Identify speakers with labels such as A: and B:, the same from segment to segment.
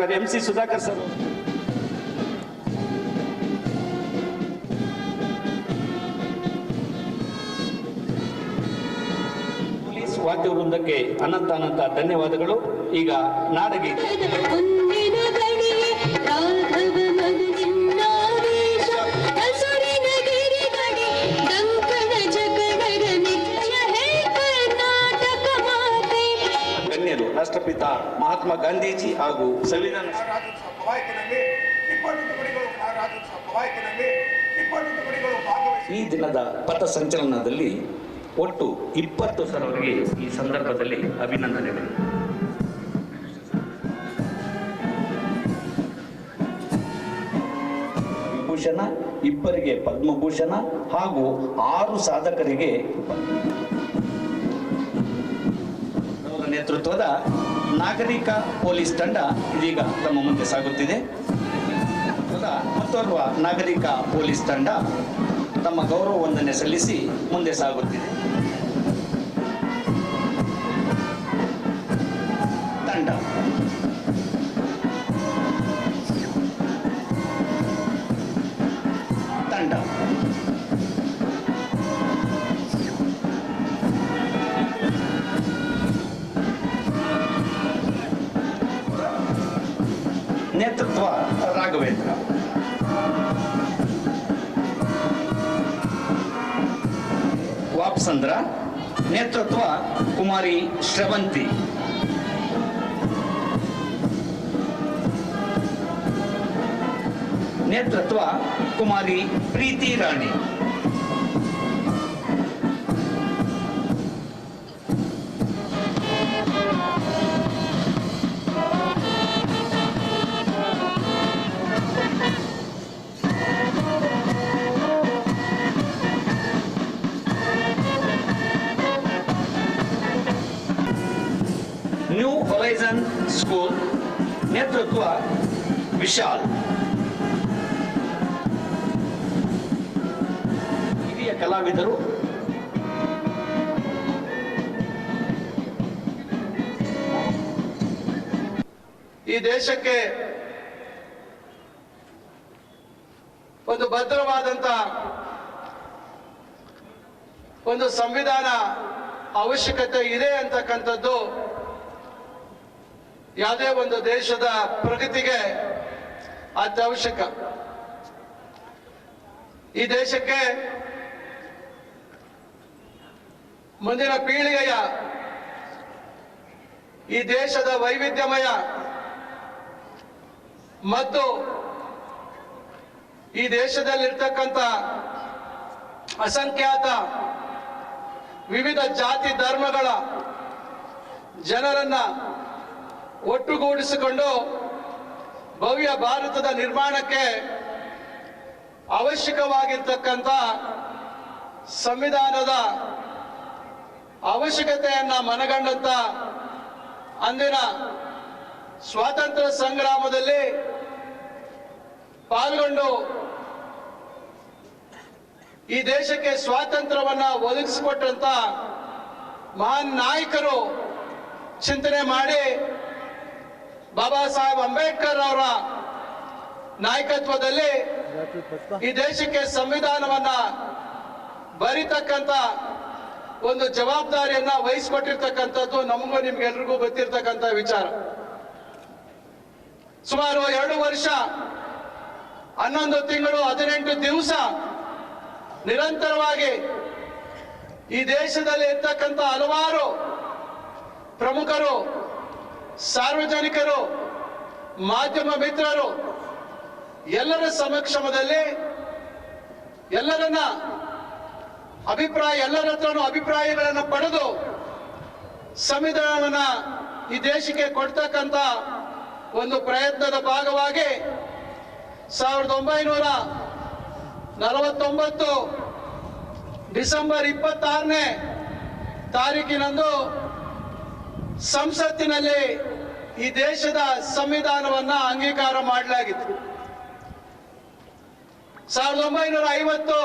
A: Doctor M C Sudhakar sir. Police ವಾದ್ಯ ವೃಂದಕ್ಕೆ ಅನಂತ ಅನಂತ ಧನ್ಯವಾದಗಳು. ಈಗ ನಾಡಗೀತೆ. ಗಣ್ಯರು ಮಹಾತ್ಮ ಗಾಂಧೀಜಿ ಹಾಗೂ ಸಂವಿಧಾನ ಈ ದಿನದ ಪಥ ಸಂಚಲನದಲ್ಲಿ ಒಟ್ಟು ಇಪ್ಪತ್ತು ಜನರಿಗೆ ಈ ಸಂದರ್ಭದಲ್ಲಿ ಅಭಿನಂದನೆಗಳು. ವಿಭೂಷಣ ಇಬ್ಬರಿಗೆ ಪದ್ಮಭೂಷಣ ಹಾಗೂ ಆರು ಸಾಧಕರಿಗೆ ನೇತೃತ್ವದ ನಾಗರಿಕ ಪೊಲೀಸ್ ತಂಡ ಇದೀಗ ತಮ್ಮ ಮುಂದೆ ಸಾಗುತ್ತಿದೆ. ಮತ್ತೋರ್ವ ನಾಗರಿಕ ಪೊಲೀಸ್ ತಂಡ ತಮ್ಮ ಗೌರವ ವಂದನೆ ಸಲ್ಲಿಸಿ ಮುಂದೆ ಸಾಗುತ್ತಿದೆ. ವಾಪ್ಸಂದ್ರ ನೇತೃತ್ವ ಕುಮಾರಿ ಶ್ರವಂತಿ. ನೇತೃತ್ವ ಕುಮಾರಿ ಪ್ರೀತಿ ರಾಣಿ. ಸ್ಕೂಲ್ ನೇತೃತ್ವ ವಿಶಾಲ್ ಹಿರಿಯ ಕಲಾವಿದರು.
B: ಈ ದೇಶಕ್ಕೆ ಒಂದು ಭದ್ರವಾದಂತ ಒಂದು ಸಂವಿಧಾನ ಅವಶ್ಯಕತೆ ಇದೆ ಅಂತಕ್ಕಂಥದ್ದು ಯಾವುದೇ ಒಂದು ದೇಶದ ಪ್ರಗತಿಗೆ ಅತ್ಯವಶ್ಯಕ. ಈ ದೇಶಕ್ಕೆ ಮುಂದಿನ ಪೀಳಿಗೆಯ ಈ ದೇಶದ ವೈವಿಧ್ಯಮಯ ಮತ್ತು ಈ ದೇಶದಲ್ಲಿರ್ತಕ್ಕಂಥ ಅಸಂಖ್ಯಾತ ವಿವಿಧ ಜಾತಿ ಧರ್ಮಗಳ ಜನರನ್ನ ಒಟ್ಟುಗೂಡಿಸಿಕೊಂಡು ಭವ್ಯ ಭಾರತದ ನಿರ್ಮಾಣಕ್ಕೆ ಅವಶ್ಯಕವಾಗಿರ್ತಕ್ಕಂಥ ಸಂವಿಧಾನದ ಅವಶ್ಯಕತೆಯನ್ನು ಮನಗಂಡಂತ ಅಂದಿನ ಸ್ವಾತಂತ್ರ್ಯ ಸಂಗ್ರಾಮದಲ್ಲಿ ಪಾಲ್ಗೊಂಡು ಈ ದೇಶಕ್ಕೆ ಸ್ವಾತಂತ್ರ್ಯವನ್ನ ಒದಗಿಸಿಕೊಟ್ಟಂತ ಮಹಾನ್ ನಾಯಕರು ಚಿಂತನೆ ಮಾಡಿ ಬಾಬಾ ಸಾಹೇಬ್ ಅಂಬೇಡ್ಕರ್ ಅವರ ನಾಯಕತ್ವದಲ್ಲಿ ಈ ದೇಶಕ್ಕೆ ಸಂವಿಧಾನವನ್ನ ಬರಿತಕ್ಕಂತ ಒಂದು ಜವಾಬ್ದಾರಿಯನ್ನ ವಹಿಸ್ಕೊಟ್ಟಿರ್ತಕ್ಕಂಥದ್ದು ನಮಗೂ ನಿಮ್ಗೆಲ್ರಿಗೂ ಗೊತ್ತಿರ್ತಕ್ಕಂಥ ವಿಚಾರ. ಸುಮಾರು ಎರಡು ವರ್ಷ, ಹನ್ನೊಂದು ತಿಂಗಳು, ಹದಿನೆಂಟು ದಿವಸ ನಿರಂತರವಾಗಿ ಈ ದೇಶದಲ್ಲಿ ಇರ್ತಕ್ಕಂಥ ಹಲವಾರು ಪ್ರಮುಖರು ಸಾರ್ವಜನಿಕರು, ಮಾಧ್ಯಮ ಮಿತ್ರರು, ಎಲ್ಲರ ಸಮಕ್ಷಮದಲ್ಲಿ ಎಲ್ಲರನ್ನ ಅಭಿಪ್ರಾಯ, ಎಲ್ಲರ ಹತ್ರನೂ ಅಭಿಪ್ರಾಯಗಳನ್ನು ಪಡೆದು ಸಂವಿಧಾನವನ್ನ ಈ ದೇಶಕ್ಕೆ ಕೊಡ್ತಕ್ಕಂಥ ಒಂದು ಪ್ರಯತ್ನದ ಭಾಗವಾಗಿ ಸಾವಿರದ ಒಂಬೈನೂರ ನಲವತ್ತೊಂಬತ್ತು ಡಿಸೆಂಬರ್ ಇಪ್ಪತ್ತಾರನೇ ತಾರೀಕಿನಂದು ಸಂಸತ್ತಿನಲ್ಲಿ ಈ ದೇಶದ ಸಂವಿಧಾನವನ್ನ ಅಂಗೀಕಾರ ಮಾಡಲಾಗಿತ್ತು. ಸಾವಿರದ ಒಂಬೈನೂರ ಐವತ್ತು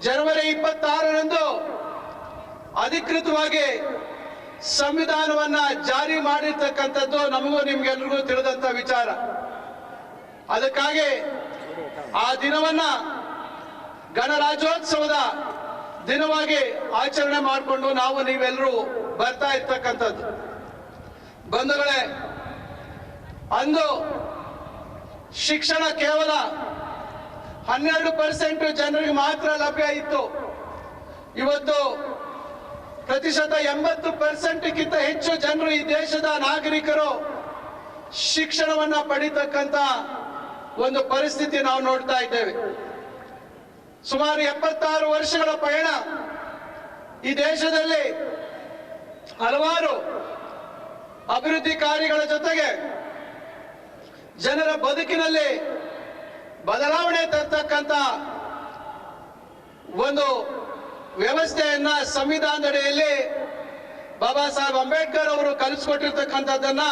B: ಜನವರಿ ಇಪ್ಪತ್ತಾರರಂದು ಅಧಿಕೃತವಾಗಿ ಸಂವಿಧಾನವನ್ನ ಜಾರಿ ಮಾಡಿರ್ತಕ್ಕಂಥದ್ದು ನಮಗೂ ನಿಮ್ಗೆಲ್ರಿಗೂ ತಿಳಿದಂತ ವಿಚಾರ. ಅದಕ್ಕಾಗಿ ಆ ದಿನವನ್ನ ಗಣರಾಜ್ಯೋತ್ಸವದ ದಿನವಾಗಿ ಆಚರಣೆ ಮಾಡಿಕೊಂಡು ನಾವು ನೀವೆಲ್ಲರೂ ಬರ್ತಾ ಇರ್ತಕ್ಕಂಥದ್ದು. ಬಂಧುಗಳೇ, ಅಂದು ಶಿಕ್ಷಣ ಕೇವಲ ಹನ್ನೆರಡು ಪರ್ಸೆಂಟ್ ಜನರಿಗೆ ಮಾತ್ರ ಲಭ್ಯ ಇತ್ತು. ಇವತ್ತು ಪ್ರತಿಶತ ಎಂಬತ್ತು ಪರ್ಸೆಂಟ್ಗಿಂತ ಹೆಚ್ಚು ಜನರು ಈ ದೇಶದ ನಾಗರಿಕರು ಶಿಕ್ಷಣವನ್ನು ಪಡಿತಕ್ಕಂತ ಒಂದು ಪರಿಸ್ಥಿತಿ ನಾವು ನೋಡ್ತಾ ಇದ್ದೇವೆ. ಸುಮಾರು ಎಪ್ಪತ್ತಾರು ವರ್ಷಗಳ ಪಯಣ ಈ ದೇಶದಲ್ಲಿ ಹಲವಾರು ಅಭಿವೃದ್ಧಿ ಕಾರ್ಯಗಳ ಜೊತೆಗೆ ಜನರ ಬದುಕಿನಲ್ಲಿ ಬದಲಾವಣೆ ತರ್ತಕ್ಕಂಥ ಒಂದು ವ್ಯವಸ್ಥೆಯನ್ನ ಸಂವಿಧಾನದಡಿಯಲ್ಲಿ ಬಾಬಾ ಸಾಹೇಬ್ ಅಂಬೇಡ್ಕರ್ ಅವರು ಕಲಿಸ್ಕೊಟ್ಟಿರ್ತಕ್ಕಂಥದ್ದನ್ನ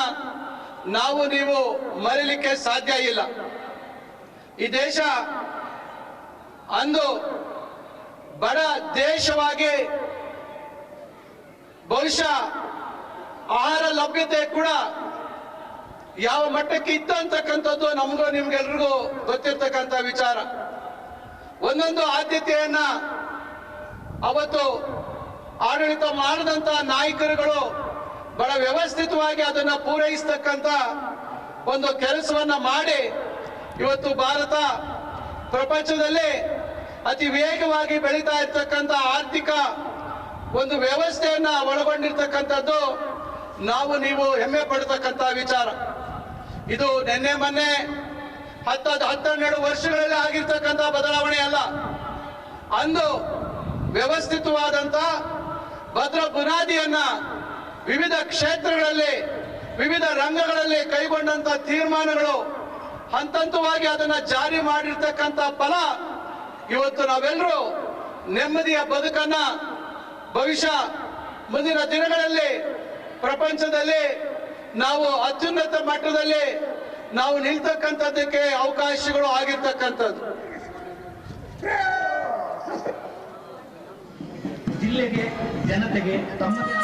B: ನಾವು ನೀವು ಮರೀಲಿಕ್ಕೆ ಸಾಧ್ಯ ಇಲ್ಲ. ಈ ದೇಶ ಅಂದು ಬಡ ದೇಶವಾಗಿ ಬಹುಶಃ ಆಹಾರ ಲಭ್ಯತೆ ಕೂಡ ಯಾವ ಮಟ್ಟಕ್ಕೆ ಇತ್ತು ಅಂತಕ್ಕಂಥದ್ದು ನಮಗೂ ನಿಮ್ಗೆಲ್ರಿಗೂ ಗೊತ್ತಿರ್ತಕ್ಕಂಥ ವಿಚಾರ. ಒಂದೊಂದು ಆದ್ಯತೆಯನ್ನ ಅವತ್ತು ಆಡಳಿತ ಮಾಡಿದಂತ ನಾಯಕರುಗಳು ಬಹಳ ವ್ಯವಸ್ಥಿತವಾಗಿ ಅದನ್ನ ಪೂರೈಸತಕ್ಕಂತ ಒಂದು ಕೆಲಸವನ್ನ ಮಾಡಿ ಇವತ್ತು ಭಾರತ ಪ್ರಪಂಚದಲ್ಲಿ ಅತಿ ವೇಗವಾಗಿ ಬೆಳೀತಾ ಇರ್ತಕ್ಕಂಥ ಆರ್ಥಿಕ ಒಂದು ವ್ಯವಸ್ಥೆಯನ್ನ ಒಳಗೊಂಡಿರ್ತಕ್ಕಂಥದ್ದು ನಾವು ನೀವು ಹೆಮ್ಮೆ ಪಡ್ತಕ್ಕಂಥ ವಿಚಾರ. ಇದು ನಿನ್ನೆ ಮೊನ್ನೆ ಹತ್ತ ಹತ್ತೆರಡು ವರ್ಷಗಳಲ್ಲಿ ಆಗಿರ್ತಕ್ಕಂಥ ಬದಲಾವಣೆ ಅಲ್ಲ. ಅಂದು ವ್ಯವಸ್ಥಿತವಾದಂತ ಭದ್ರ ಬುನಾದಿಯನ್ನ ವಿವಿಧ ಕ್ಷೇತ್ರಗಳಲ್ಲಿ, ವಿವಿಧ ರಂಗಗಳಲ್ಲಿ ಕೈಗೊಂಡಂತ ತೀರ್ಮಾನಗಳು ಹಂತಂತವಾಗಿ ಅದನ್ನ ಜಾರಿ ಮಾಡಿರ್ತಕ್ಕಂಥ ಫಲ ಇವತ್ತು ನಾವೆಲ್ಲರೂ ನೆಮ್ಮದಿಯ ಬದುಕನ್ನ ಭವಿಷ್ಯ ಮುಂದಿನ ದಿನಗಳಲ್ಲಿ ಪ್ರಪಂಚದಲ್ಲಿ ನಾವು ಅತ್ಯುನ್ನತ ಮಟ್ಟದಲ್ಲಿ ನಾವು ನಿಲ್ತಕ್ಕಂಥದ್ದಕ್ಕೆ ಅವಕಾಶಗಳು ಆಗಿರ್ತಕ್ಕಂಥದ್ದು.
C: ಜಿಲ್ಲೆಗೆ ಜನತೆಗೆ ತಮ್ಮದೇ